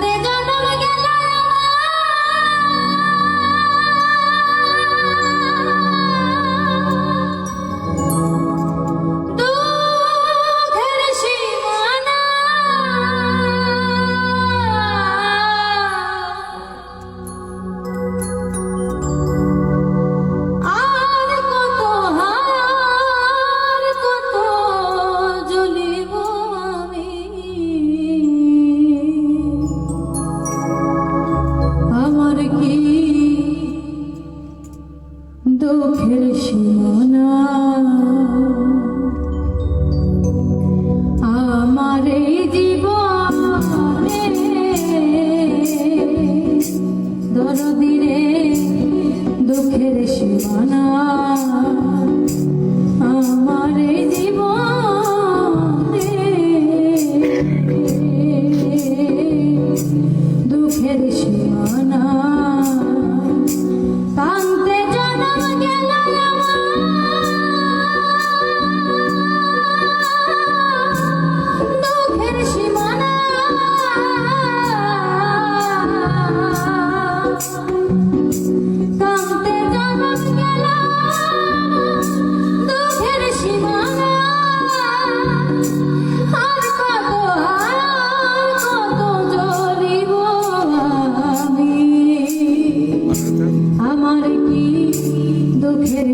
Pedro. আমার এই জীবনে দরদিরে দুঃখের সীমানা।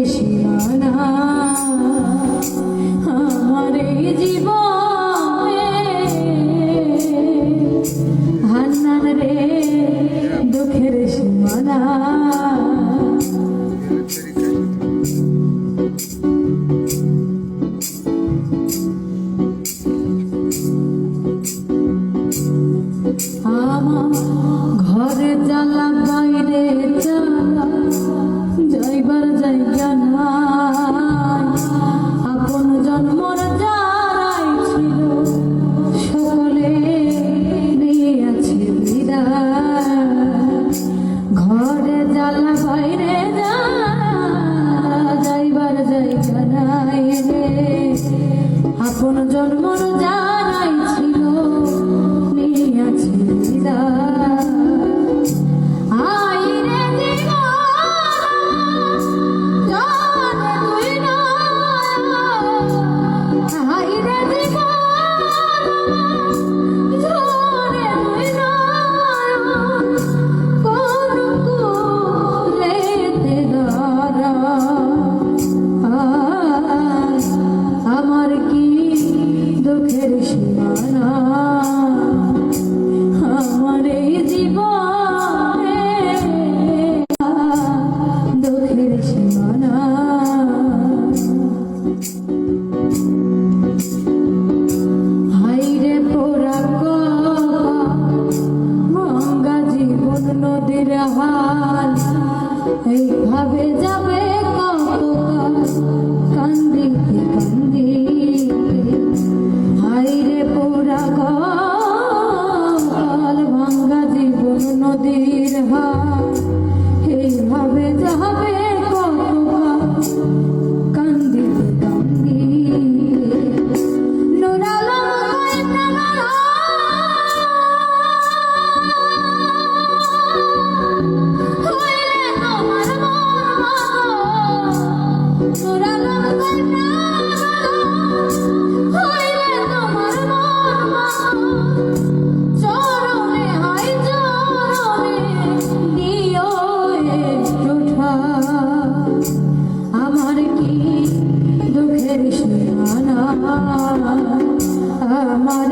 সীমানা আপন জন্ম যারাই নদীর হাল এইভাবে যাবে কৃষ্ণ আমার